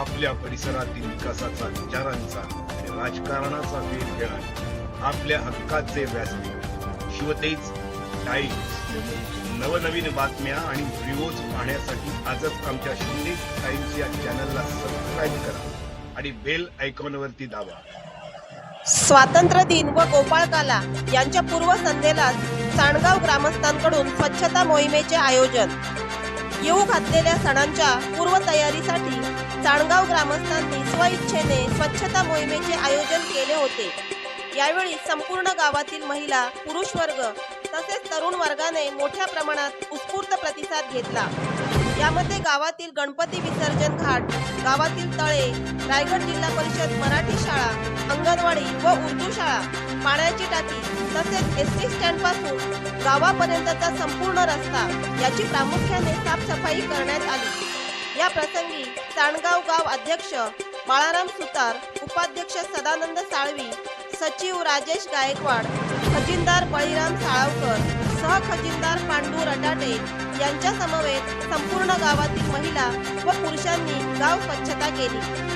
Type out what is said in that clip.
आपल्या परिसरातील विकासाचा विचारांचा राजकारणाचा वेध घेणार आपल्या हक्काचे व्यासपीठ. शिवतेज टाइम्स. नवनवीन बातम्या आणि व्हिडिओज पाहण्यासाठी आजच आमच्या शिंदे टाइम्स या चॅनलला सबस्क्राईब करा आणि बेल आयकॉनवरती दाबा. स्वातंत्र्य दिन व गोपाळकाला यांच्या पूर्वसंध्येला चाणगाव ग्रामस्थांकडून स्वच्छता मोहिमेचे आयोजन. येऊ घातलेल्या सणांच्या पूर्वतयारीसाठी चाणगाव ग्रामस्थांनी स्वइच्छेने स्वच्छता मोहिमेचे आयोजन केले होते. यावेळी संपूर्ण गावातील महिला पुरुष वर्ग तसेच तरुण वर्गाने मोठ्या प्रमाणात उत्स्फूर्त प्रतिसाद घेतला. यामध्ये गावातील गणपती विसर्जन घाट गावातील तळे रायगड जिल्हा परिषद मराठी शाळा अंगणवाडी व उर्दू शाळा पाण्याची टाकी तसेच एस टी स्टँडपासून गावापर्यंतचा संपूर्ण रस्ता याची प्रामुख्याने साफसफाई करण्यात आली. या प्रसंगी चाणगाव गाव अध्यक्ष बाळाराम सुतार उपाध्यक्ष सदानंद साळवी सचिव राजेश गायकवाड खजिनदार बळीराम साळवकर खजिनदार पांडू रटाटे यांच्या समवेत संपूर्ण गावातील महिला व पुरुषांनी गाव स्वच्छता केली.